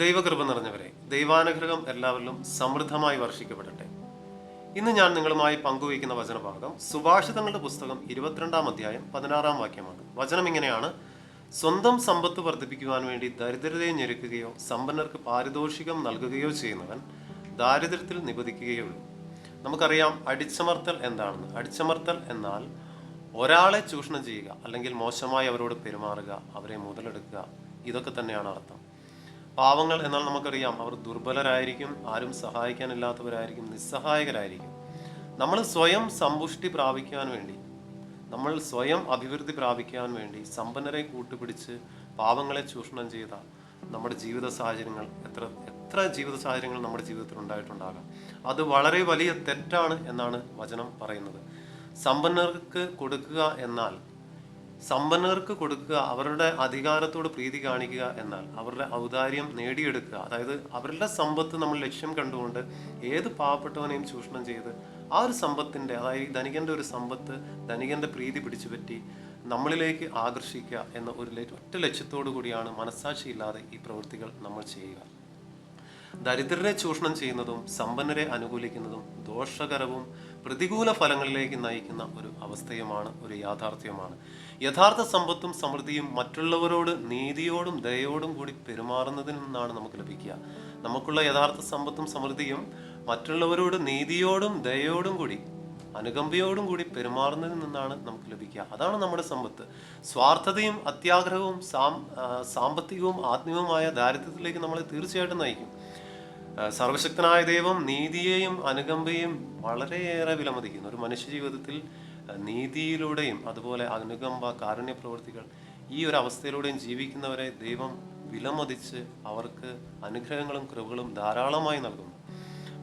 ദൈവകൃപ നിറഞ്ഞവരെ ദൈവാനുഗ്രഹം എല്ലാവരിലും സമൃദ്ധമായി വർഷിക്കപ്പെടട്ടെ. ഇന്ന് ഞാൻ നിങ്ങളുമായി പങ്കുവയ്ക്കുന്ന വചനഭാഗം സുഭാഷിതങ്ങളുടെ പുസ്തകം ഇരുപത്തിരണ്ടാം അധ്യായം പതിനാറാം വാക്യമാണ്. വചനം ഇങ്ങനെയാണ്. സ്വന്തം സമ്പത്ത് വർദ്ധിപ്പിക്കുവാൻ വേണ്ടി ദരിദ്രതയെ ഞെരുക്കുകയോ സമ്പന്നർക്ക് പാരിതോഷികം നൽകുകയോ ചെയ്യുന്നവൻ ദാരിദ്ര്യത്തിൽ നിബന്ധിക്കുകയുള്ളൂ നമുക്കറിയാം അടിച്ചമർത്തൽ എന്താണെന്ന്. അടിച്ചമർത്തൽ എന്നാൽ ഒരാളെ ചൂഷണം ചെയ്യുക അല്ലെങ്കിൽ മോശമായി അവരോട് പെരുമാറുക അവരെ മുതലെടുക്കുക ഇതൊക്കെ തന്നെയാണ് അർത്ഥം. പാവങ്ങൾ എന്നാൽ നമുക്കറിയാം അവർ ദുർബലരായിരിക്കും ആരും സഹായിക്കാനില്ലാത്തവരായിരിക്കും നിസ്സഹായകരായിരിക്കും. നമ്മൾ സ്വയം സമ്പുഷ്ടി പ്രാപിക്കാൻ വേണ്ടി നമ്മൾ സ്വയം അഭിവൃദ്ധി പ്രാപിക്കാൻ വേണ്ടി സമ്പന്നരെ കൂട്ടുപിടിച്ച് പാവങ്ങളെ ചൂഷണം ചെയ്ത നമ്മുടെ ജീവിത സാഹചര്യങ്ങൾ എത്ര എത്ര ജീവിത സാഹചര്യങ്ങൾ നമ്മുടെ ജീവിതത്തിൽ ഉണ്ടായിട്ടുണ്ടാകാം. അത് വളരെ വലിയ തെറ്റാണ് എന്നാണ് വചനം പറയുന്നത്. സമ്പന്നർക്ക് കൊടുക്കുക എന്നാൽ സമ്പന്നർക്ക് കൊടുക്കുക അവരുടെ അധികാരത്തോട് പ്രീതി കാണിക്കുക എന്നാൽ അവരുടെ ഔദാര്യം നേടിയെടുക്കുക. അതായത് അവരുടെ സമ്പത്ത് നമ്മൾ ലക്ഷ്യം കണ്ടുകൊണ്ട് ഏത് പാവപ്പെട്ടവനെയും ചൂഷണം ചെയ്ത് ആ ഒരു സമ്പത്തിന്റെ അതായത് ധനികന്റെ ഒരു സമ്പത്ത് ധനികന്റെ പ്രീതി പിടിച്ചുപറ്റി നമ്മളിലേക്ക് ആകർഷിക്കുക എന്ന ഒരു ഒറ്റ ലക്ഷ്യത്തോടു കൂടിയാണ് മനസ്സാക്ഷിയില്ലാതെ ഈ പ്രവൃത്തികൾ നമ്മൾ ചെയ്യുക. ദരിദ്രരെ ചൂഷണം ചെയ്യുന്നതും സമ്പന്നരെ അനുകൂലിക്കുന്നതും ദോഷകരവും പ്രതികൂല ഫലങ്ങളിലേക്ക് നയിക്കുന്ന ഒരു അവസ്ഥയുമാണ് ഒരു യാഥാർത്ഥ്യമാണ്. യഥാർത്ഥ സമ്പത്തും സമൃദ്ധിയും മറ്റുള്ളവരോട് നീതിയോടും ദയോടും കൂടി പെരുമാറുന്നതിൽ നിന്നാണ് നമുക്ക് ലഭിക്കുക. നമുക്കുള്ള യഥാർത്ഥ സമ്പത്തും സമൃദ്ധിയും മറ്റുള്ളവരോട് നീതിയോടും ദയോടും കൂടി അനുകമ്പയോടും കൂടി പെരുമാറുന്നതിൽ നിന്നാണ് നമുക്ക് ലഭിക്കുക. അതാണ് നമ്മുടെ സമ്പത്ത്. സ്വാർത്ഥതയും അത്യാഗ്രഹവും സാമ്പത്തികവും ആത്മീയവുമായ ദാരിദ്ര്യത്തിലേക്ക് നമ്മളെ തീർച്ചയായിട്ടും നയിക്കും. സർവശക്തനായ ദൈവം നീതിയെയും അനുകമ്പയും വളരെയേറെ വിലമതിക്കുന്നു. ഒരു മനുഷ്യ ജീവിതത്തിൽ നീതിയിലൂടെയും അതുപോലെ അനുകമ്പ കാരുണ്യ പ്രവൃത്തികൾ ഈ ഒരു അവസ്ഥയിലൂടെയും ജീവിക്കുന്നവരെ ദൈവം വിലമതിച്ച് അവർക്ക് അനുഗ്രഹങ്ങളും കൃപകളും ധാരാളമായി നൽകുന്നു.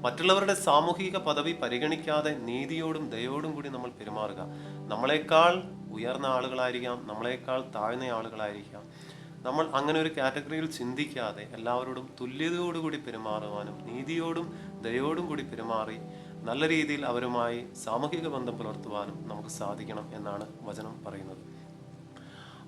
മറ്റുള്ളവരുടെ സാമൂഹിക പദവി പരിഗണിക്കാതെ നീതിയോടും ദയോടും കൂടി നമ്മൾ പെരുമാറുക. നമ്മളെക്കാൾ ഉയർന്ന ആളുകളായിരിക്കാം നമ്മളെക്കാൾ താഴ്ന്ന ആളുകളായിരിക്കാം. നമ്മൾ അങ്ങനെ ഒരു കാറ്റഗറിയിൽ ചിന്തിക്കാതെ എല്ലാവരോടും തുല്യതയോടുകൂടി പെരുമാറുവാനും നീതിയോടും ദയോടും കൂടി പെരുമാറി നല്ല രീതിയിൽ അവരുമായി സാമൂഹിക ബന്ധം പുലർത്തുവാനും നമുക്ക് സാധിക്കണം എന്നാണ് വചനം പറയുന്നത്.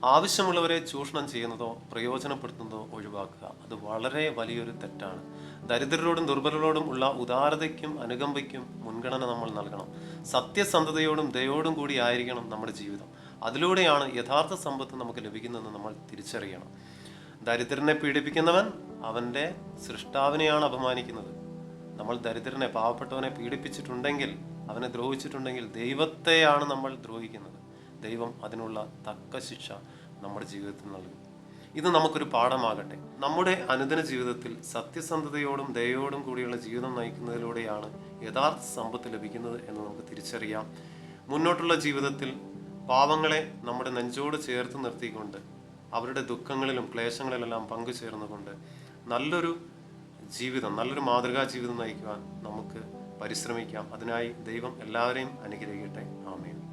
ആവശ്യമുള്ളവരെ ചൂഷണം ചെയ്യുന്നതോ പ്രയോജനപ്പെടുത്തുന്നതോ ഒഴിവാക്കുക. അത് വളരെ വലിയൊരു തെറ്റാണ്. ദരിദ്രരോടും ദുർബലരോടും ഉള്ള ഉദാരതയ്ക്കും അനുകമ്പയ്ക്കും മുൻഗണന നമ്മൾ നൽകണം. സത്യസന്ധതയോടും ദയോടും കൂടി ആയിരിക്കണം നമ്മുടെ ജീവിതം. അതിലൂടെയാണ് യഥാർത്ഥ സമ്പത്ത് നമുക്ക് ലഭിക്കുന്നതെന്ന് നമ്മൾ തിരിച്ചറിയണം. ദരിദ്രനെ പീഡിപ്പിക്കുന്നവൻ അവന്റെ സൃഷ്ടാവിനെയാണ് അപമാനിക്കുന്നത്. നമ്മൾ ദരിദ്രനെ പാവപ്പെട്ടവനെ പീഡിപ്പിച്ചിട്ടുണ്ടെങ്കിൽ അവനെ ദ്രോഹിച്ചിട്ടുണ്ടെങ്കിൽ ദൈവത്തെയാണ് നമ്മൾ ദ്രോഹിക്കുന്നത്. ദൈവം അതിനുള്ള തക്ക ശിക്ഷ നമ്മുടെ ജീവിതത്തിൽ നൽകും. ഇത് നമുക്കൊരു പാഠമാകട്ടെ. നമ്മുടെ അനുദിന ജീവിതത്തിൽ സത്യസന്ധതയോടും ദയോടും കൂടിയുള്ള ജീവിതം നയിക്കുന്നതിലൂടെയാണ് യഥാർത്ഥ സമ്പത്ത് ലഭിക്കുന്നത് എന്ന് നമുക്ക് തിരിച്ചറിയാം. മുന്നോട്ടുള്ള ജീവിതത്തിൽ പാവങ്ങളെ നമ്മുടെ നെഞ്ചോട് ചേർത്ത് നിർത്തിക്കൊണ്ട് അവരുടെ ദുഃഖങ്ങളിലും ക്ലേശങ്ങളിലെല്ലാം പങ്കുചേർന്നുകൊണ്ട് നല്ലൊരു ജീവിതം നല്ലൊരു മാതൃകാ ജീവിതം നയിക്കുവാൻ നമുക്ക് പരിശ്രമിക്കാം. അതിനായി ദൈവം എല്ലാവരെയും അനുഗ്രഹിക്കട്ടെ. ആമേൻ.